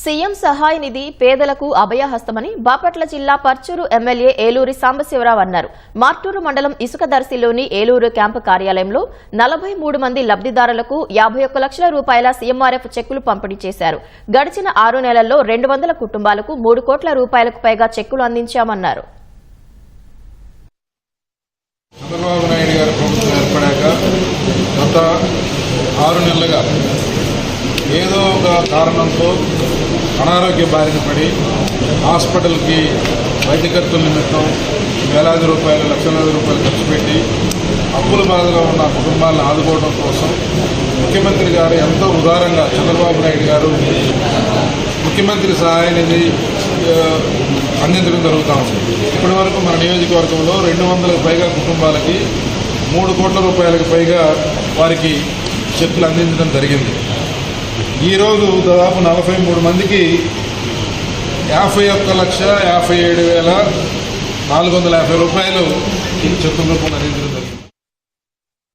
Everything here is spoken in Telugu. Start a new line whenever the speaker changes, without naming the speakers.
సీఎం సహాయ నిధి పేదలకు అభయహస్తమని బాపట్ల జిల్లా పర్చూరు ఎమ్మెల్యే ఏలూరి సాంబశివరావు అన్నారు. మార్టూరు మండలం ఇసుక దర్శిలోని ఏలూరు క్యాంపు కార్యాలయంలో నలభై మూడు మంది లబ్దిదారులకు యాభై ఒక్క లక్షల రూపాయల సీఎంఆర్ఎఫ్ చెక్కులు పంపిణీ చేశారు. గడిచిన ఆరు నెలల్లో రెండు వందల కుటుంబాలకు మూడు కోట్ల రూపాయలకు పైగా చెక్కులు అందించామన్నారు.
చంద్రబాబు నాయుడు గారి ప్రభుత్వం ఏర్పడాక గత ఆరు నెలలుగా ఏదో ఒక కారణంతో అనారోగ్య బారిన పడి హాస్పిటల్కి వైద్య ఖర్చుల నిమిత్తం వేలాది రూపాయలు లక్షలాది రూపాయలు ఖర్చు పెట్టి అప్పుల బాధలో ఉన్న కుటుంబాలను ఆదుకోవడం కోసం ముఖ్యమంత్రి గారు ఎంతో ఉదారంగా చంద్రబాబు నాయుడు గారు ముఖ్యమంత్రి సహాయ నిధి అందించడం జరుగుతూ ఉంది. ఇప్పటి వరకు మన నియోజకవర్గంలో రెండు వందలకు పైగా కుటుంబాలకి మూడు కోట్ల రూపాయలకు పైగా వారికి చెక్కులు అందించడం జరిగింది. ఈరోజు దాదాపు నలభై మూడు మందికి యాభై ఒక్క లక్ష యాభై ఏడు వేల నాలుగు వందల యాభై రూపాయలు ఈ చెక్కుల రూపంలో అందించడం జరిగింది